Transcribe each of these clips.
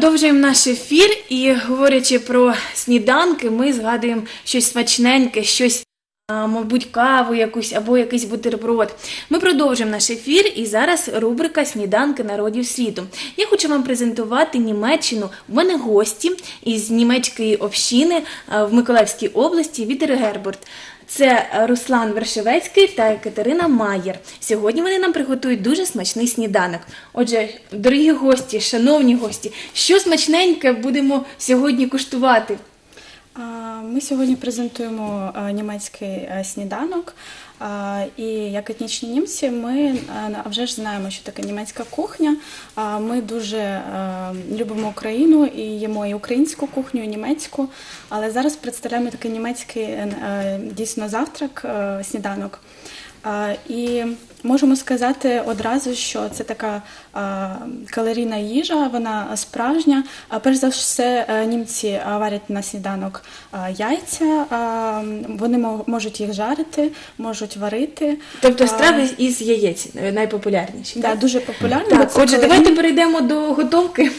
продовжуємо наш ефір і говорячи про сніданки, ми згадуємо щось смачненьке, щось, мабуть, каву якусь або якийсь бутерброд. Ми продовжуємо наш ефір, і зараз рубрика Сніданки народів світу. Я хочу вам презентувати Німеччину. У мене гості із німецької общини в Миколаївській області Вітер Гербурт. Це Руслан Вершевецький та Катерина Маєр. Сьогодні вони нам приготують дуже смачний сніданок. Отже, дорогі гості, шановні гості, що смачненьке будемо сьогодні куштувати? Ми сьогодні презентуємо німецький сніданок. І як етнічні німці, ми а, вже ж знаємо, що таке німецька кухня. Ми дуже любимо Україну і їмо і українську кухню, і німецьку. Але зараз представляємо такий німецький е, дійсно завтрак, е, сніданок. І можемо сказати одразу, що це така калорійна їжа, вона справжня. А перш за все, е, німці варять на сніданок яйця, вони можуть їх жарити, можуть варити. Тобто страви із яєць найпопулярніші. да, так? дуже популярно. Так, отже, калорійні- давайте перейдемо до готовки.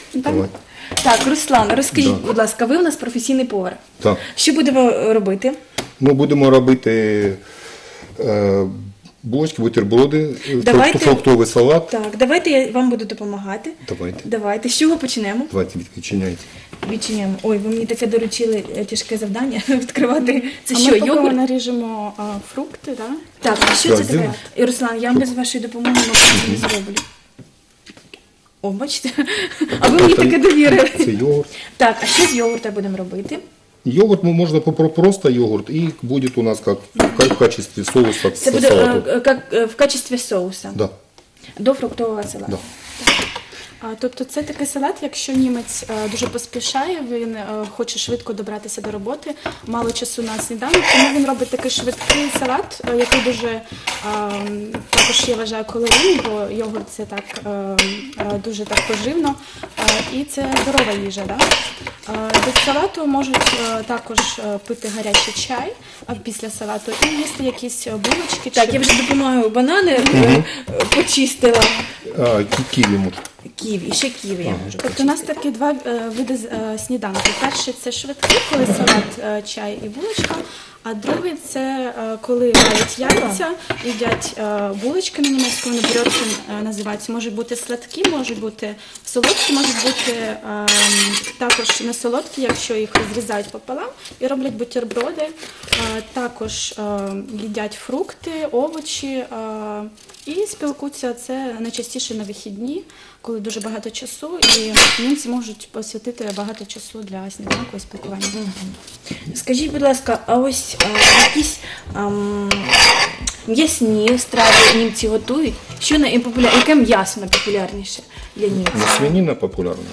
Так, Руслан, розкажіть, Да. будь ласка, ви у нас професійний повар. Так. Що будемо робити? Ми будемо робити е, булочки, бутерброди, Давайте. фруктовий салат. Так, давайте я вам буду допомагати. Давайте. Давайте, з чого почнемо? Давайте відчиняйте. Відчиняємо. Ой, ви мені таке доручили е, тяжке завдання відкривати. Це а що, ми поки йогурт? наріжемо а, фрукти, да? Так, а що Так, це таке? І, Руслан, я без вашої допомоги мабуть, не зроблю. О, бачите? А ви мені таке довірили. Це йогурт. Так, а що з йогурта будемо робити? Йогурт ну, можно просто йогурт, и будет у нас как в качестве соуса Це буде салату. е, е, як, е, в качестві соуса Да, до фруктового салату. да. А, Тобто це такий салат, якщо німець е, дуже поспішає, він е, хоче швидко добратися до роботи, мало часу на сніданок, тому він робить такий швидкий салат, е, який дуже також я вважаю калорійний, бо йогурт це так дуже так поживно. І це здорова їжа. Да? До салату можуть також пити гарячий чай після салату і їсти якісь булочки. Так, чи я вже допомагаю банани почистила. А, ки- Ківі, ще ківі я можу Тобто у нас такі два е, види е, сніданку. Перший це швидкий, коли салат, е, чай і булочка. А другий це е, коли варять яйця, їдять е, булочки на німецькому набрьотchen е, називаються. Можуть бути сладкі, можуть бути солодкі, можуть бути е, також не солодкі, якщо їх розрізають пополам і роблять бутерброди. Е, Також е, їдять фрукти, овочі е, і спілкуються це найчастіше на вихідні, коли дуже багато часу, і німці можуть посвятити багато часу для сніданку і спілкування. Скажіть, будь ласка, а ось а, якісь ам, м'ясні страви німці готують? Що найпопуляр... Яке м'ясо найпопулярніше для німців? Ну, свинина популярна.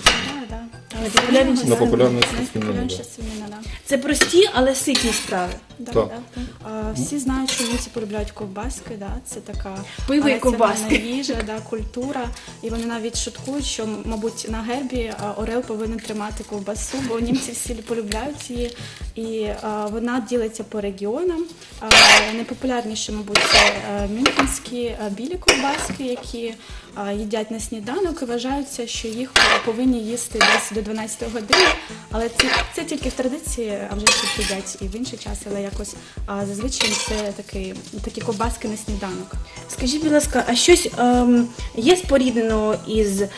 Да. Найпопулярніше Ну, популярніше Найпопулярніше свинина, свинина, да. Це прості, але ситні страви. Да, Так. да. А, всі знають, що німці полюбляють ковбаски, да? це така Пиво і ковбаски. їжа, да, культура. І вони навіть шуткують, що, мабуть, на гербі а, Орел повинен тримати ковбасу, бо німці всі полюбляють її. І а, вона ділиться по регіонам. А, найпопулярніше, мабуть, це а, мюнхенські а, білі ковбаски, які а, їдять на сніданок і вважаються, що їх повинні їсти десь до 12 години. Але це, це тільки в традиції, а вже ще їдять і в інший час, але якось а, зазвичай це такий, такі ковбаски на сніданок. Скажіть, будь ласка, а щось ем, є спорідненого із е,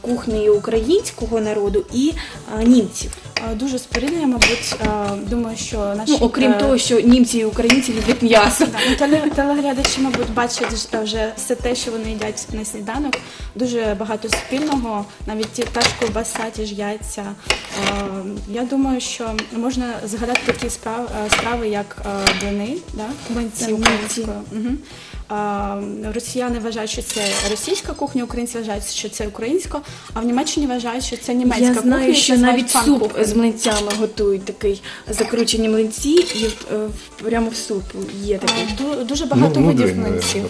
кухнею українського народу і е, німців? А, Дуже споріднення, мабуть, думаю, що наші Ну, окрім е, того, що німці і українці люблять м'ясо. Да, ну, теле- телеглядачі, мабуть, бачать вже все те, що вони їдять на сніданок. Дуже багато спільного, навіть ті та ж ковбаса, ті ж яйця. Е, Я думаю, що можна згадати такі справ- е, страви, як е, блини, да? млинці Росіяни вважають, що це російська кухня, українці вважають, що це українська, а в Німеччині вважають, що це німецька Я кухня. знаю, їх що навіть суп панкухнею. з млинцями готують такий закручені млинці, і е, прямо в суп є такий. Дуже багато Ну, видів млинців.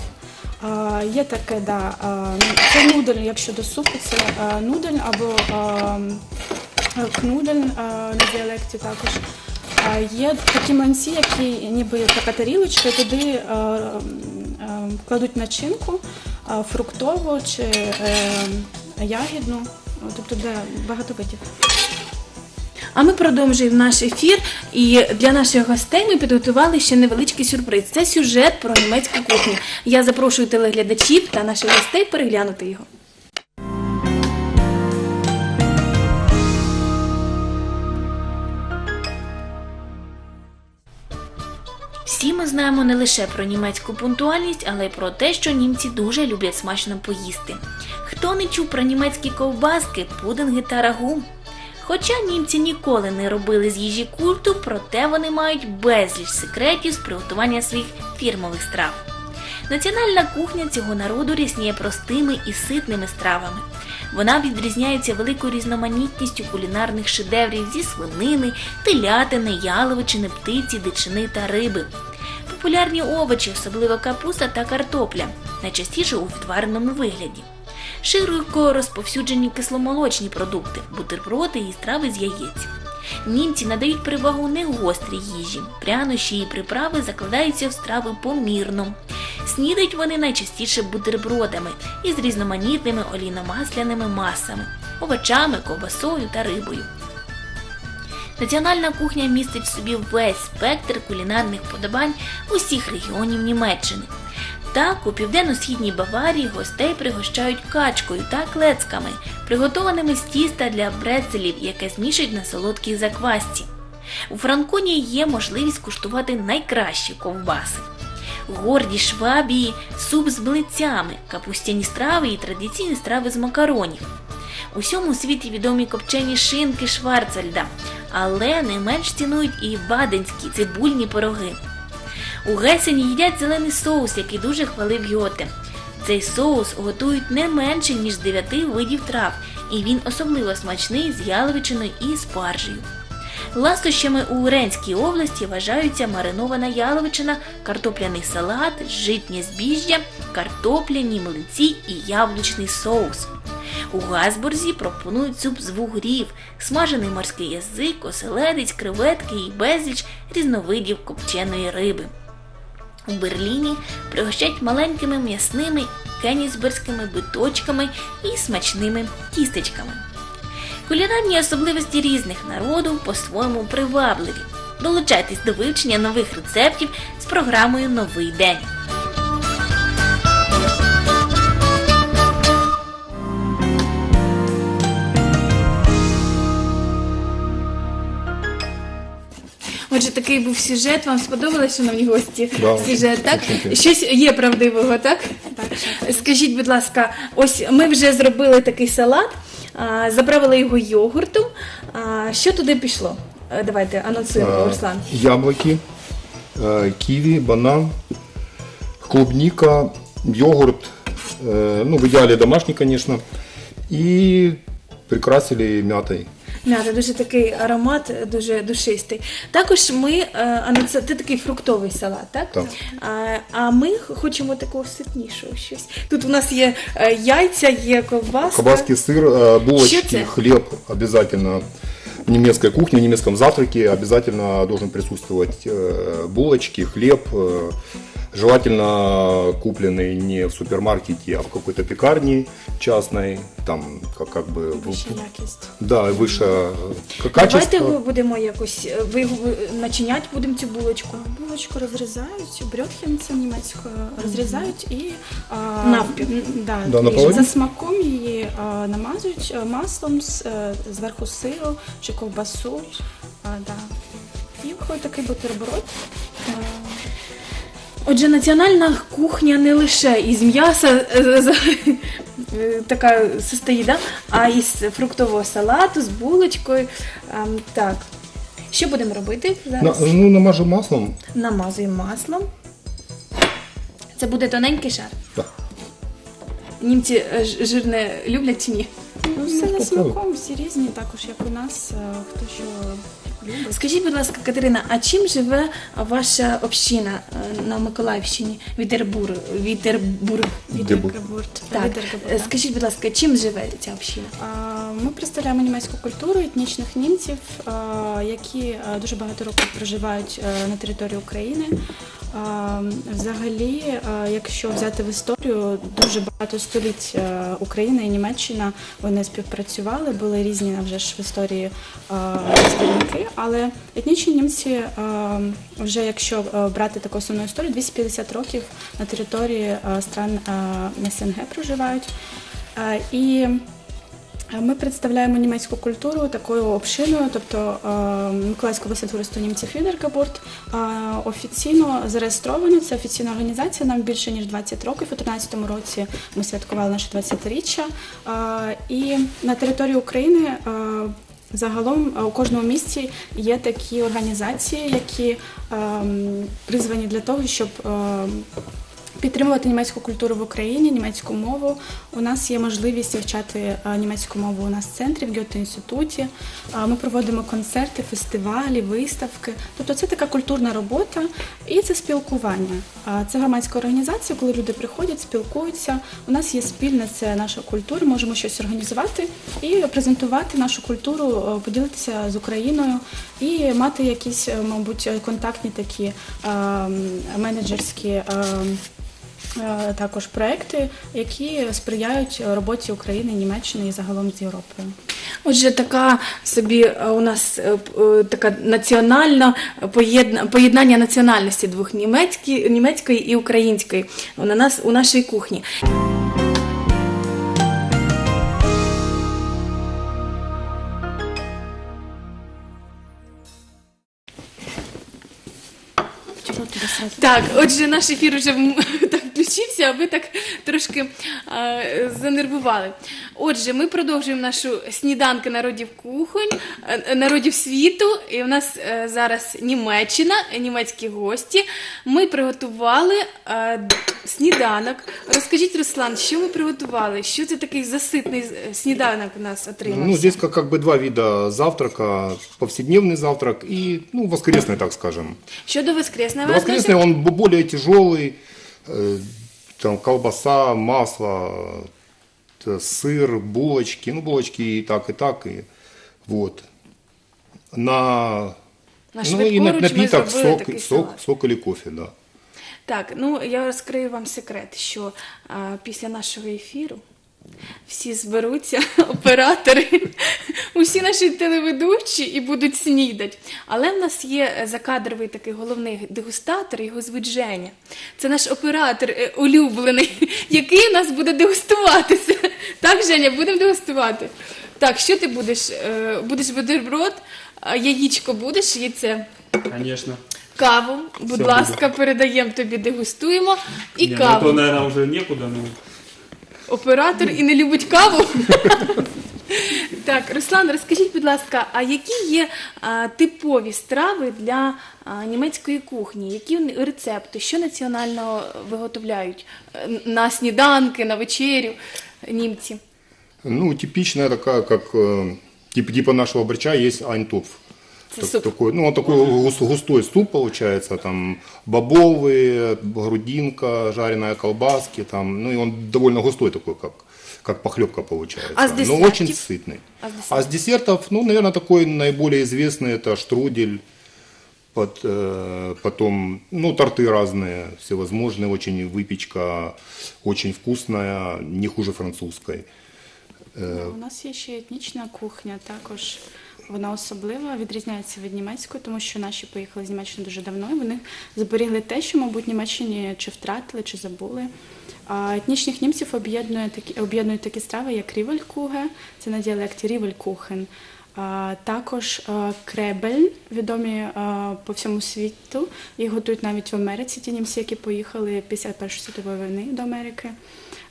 А, Є таке, да. а, Це нудель, якщо до супу, це а, нудель або а, кнудель а, на діалекті також. А, Є такі млинці, які ніби така тарілочка, і туди а, кладуть начинку фруктову чи е, ягідну. тобто де багато видів. А ми продовжуємо наш ефір, і для наших гостей ми підготували ще невеличкий сюрприз. Це сюжет про німецьку кухню. Я запрошую телеглядачів та наших гостей переглянути його. Всі ми знаємо не лише про німецьку пунктуальність, але й про те, що німці дуже люблять смачно поїсти. Хто не чув про німецькі ковбаски, пудинги та рагу? Хоча німці ніколи не робили з їжі культу, проте вони мають безліч секретів з приготування своїх фірмових страв. Національна кухня цього народу рісніє простими і ситними стравами. Вона відрізняється великою різноманітністю кулінарних шедеврів зі свинини, телятини, яловичини, птиці, дичини та риби. Популярні овочі, особливо капуста та картопля, найчастіше у відвареному вигляді. Широко розповсюджені кисломолочні продукти, бутерброди і страви з яєць. Німці надають перевагу не гострій їжі, прянощі і приправи закладаються в страви помірно. Снідають вони найчастіше бутербродами із різноманітними олійно-масляними масами, овочами, ковбасою та рибою. Національна кухня містить в собі весь спектр кулінарних подобань усіх регіонів Німеччини. Так, у південно-східній Баварії гостей пригощають качкою та клецками, приготованими з тіста для брецелів, яке змішують на солодкій заквасці. У Франконії є можливість куштувати найкращі ковбаси. Горді швабії, суп з блицями, капустяні страви і традиційні страви з макаронів. У всьому світі відомі копчені шинки Шварцельда, але не менш цінують і баденські цибульні пироги. У Гесені їдять зелений соус, який дуже хвалив Йоте. Цей соус готують не менше, ніж з 9 видів трав, і він особливо смачний з яловичиною і спаржею. Ластощами у Уренській області вважаються маринована яловичина, картопляний салат, житнє збіжжя, картопляні млинці і яблучний соус. У Газбурзі пропонують суп з вугрів, смажений морський язик, оселедець, креветки і безліч різновидів копченої риби. У Берліні пригощають маленькими м'ясними кенісберськими биточками і смачними тістечками. Кулінарні особливості різних народів по-своєму привабливі. Долучайтесь до вивчення нових рецептів з програмою Новий день. Отже, такий був сюжет. Вам сподобалось, шановні гості? Да, сюжет, так? очень. Щось є правдивого, так? Так, Скажіть, будь ласка, ось ми вже зробили такий салат, а, заправили його йогуртом. А, Що туди пішло? Е, Давайте анонсуємо, Руслан. Яблоки, э, киви, банан, клубника, йогурт, ну в идеале домашний, конечно, и прикрасили мятой Мята, дуже такий аромат, дуже душистий. Також ми, е, анонс- це такий фруктовий салат, так? Так. А, а ми хочемо такого ситнішого щось. Тут у нас є е, яйця, є ковбаска. Колбаски, сыр, э, Что булочки, это? хлеб обязательно. В немецкой кухне, в немецком завтраке обязательно должен присутствовать э, булочки, хлеб, э, желательно купленный не в супермаркете, а в какой-то пекарне частной, там как, как бы в- вища якість. да, выше э, к- Давайте качество. його будемо якось е, ви його ви- начинять будемо цю булочку. Булочку розрізають, брьотхен німецькою розрізають і а, Навпіл. м, Да, Да, і наполовину? за смаком її а, намазують а, маслом з, е, зверху сиру чи ковбасу. А, да. І виходить такий бутерброд. А, Отже, національна кухня не лише із м'яса е, з- е, така состоїть, да? а із фруктового салату, з булочкою. Ем, Так. Що будемо робити На- зараз? ну, намажу маслом. Намазуємо маслом. Це буде тоненький шар. Да. Німці е, ж- жирне люблять чи ні? Ну, все за попробуй. смаком, всі різні, також як у нас, е, хто що. Скажіть, будь ласка, Катерина, а чим живе ваша община е, на Миколаївщині? Вітербур, Вітербург. Дебу. Відеркебурт. Так. Е. Скажіть, будь ласка, чим живе ця община? А, Ми представляємо німецьку культуру етнічних німців, а, які а, дуже багато років проживають е, на території України. Взагалі, якщо взяти в історію, дуже багато століть е, Україна і Німеччина вони співпрацювали, були різні вже ж в історії сторінки, але етнічні німці, вже якщо е, брати таку основну історію, 250 років на території е, стран СНГ проживають. І Ми представляємо німецьку культуру такою общиною, тобто е, Миколаївське обласне товариство німців Відергабурт е, офіційно зареєстровано. Це офіційна організація. Нам більше ніж 20 років. У 2013 році ми святкували наше 20-річчя. Е, І на території України. е, Загалом е, у кожному місті є такі організації, які ем, призвані для того, щоб ем, підтримувати німецьку культуру в Україні, німецьку мову. У нас є можливість вивчати е, німецьку мову у нас в центрі, в Гьоте-інституті. Е, Ми проводимо концерти, фестивалі, виставки. Тобто це така культурна робота і це спілкування. Е, Це громадська організація, коли люди приходять, спілкуються. У нас є спільне це наша культура. Можемо щось організувати і презентувати нашу культуру, поділитися з Україною і мати якісь, мабуть, контактні такі е, менеджерські. Е, також проекти, які сприяють роботі України, Німеччини і загалом з Європою. Отже, така собі е, у нас е, така національна поєднання національності двох німецькі, німецької і української на нас у нашій кухні. Так, отже, наш ефір вже так включився, а ви так трошки е, занервували. Отже, ми продовжуємо нашу сніданки народів кухонь, е, народів світу. І у нас е, зараз Німеччина, німецькі гості. Ми приготували е, д- сніданок. Розкажіть, Руслан, що ви приготували? Що це такий заситний е, сніданок у нас отримався? Ну, здесь как, как бы два вида завтрака. Повседневный завтрак и, ну, воскресный, так скажем. Щодо воскресного Да, воскресный он бо- более тяжелый. э, там колбаса, масло, т- сыр, булочки. Ну, булочки и так, и так. И, вот. На, На ну, і на, напіток, сок, такий сок, сок или кофе, да. Так, ну я розкрию вам секрет, що а, після нашого ефіру всі зберуться, оператори, усі наші телеведучі і будуть снідати. Але в нас є е, закадровий такий головний дегустатор, його звуть Женя. Це наш оператор е, улюблений, який нас буде дегустуватися. Так, Женя, будемо дегустувати. Так, що ти будеш? Е, Будеш бутерброд, яєчко будеш, яйце. Конечно. Каву, будь Все ласка, передаємо тобі, дегустуємо. І Не, каву. Ну, то, наверное, уже некуда, ну. Оператор і не любить каву. так, Руслан, розкажіть, будь ласка, а які є а, типові страви для а, німецької кухні? Які рецепти? Що національно виготовляють Е, на сніданки, на вечерю німці? Ну, типичная такая, как э, типа, типа нашего борща, есть айнтопф. Так- суп. Такой, ну, он такой гус- густой суп получается, там бобовые, грудинка, жареная колбаски, там, ну и он довольно густой такой, как, как похлебка получается. А с Но очень сытный. А с десертов? А с десертов, ну, наверное, такой наиболее известный это штрудель, под, э, потом, ну, торты разные, всевозможные, очень выпечка, очень вкусная, не хуже французской. У нас є ще етнічна кухня, також вона особлива, відрізняється від німецької, тому що наші поїхали з Німеччини дуже давно, і вони зберігли те, що, мабуть, Німеччині чи втратили, чи забули. А етнічних німців об'єднує такі, об'єднують такі страви, як рівелькуге, це на діалекті рівелькухен. Також кребель, відомі по всьому світу. Їх готують навіть в Америці, ті німці, які поїхали після Першої світової війни до Америки.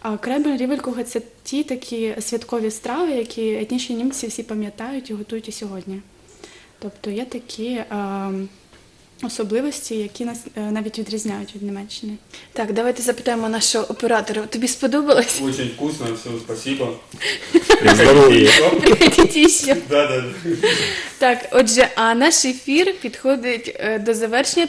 А кребель, рівелькуга – це ті такі святкові страви, які етнічні німці всі пам'ятають і готують і сьогодні. Тобто є такі а, особливості, які нас е, навіть відрізняють від Німеччини. Так, давайте запитаємо нашого оператора. Тобі сподобалось? Очень вкусно, все, спасибо. Так, отже, а наш ефір підходить е, до завершення.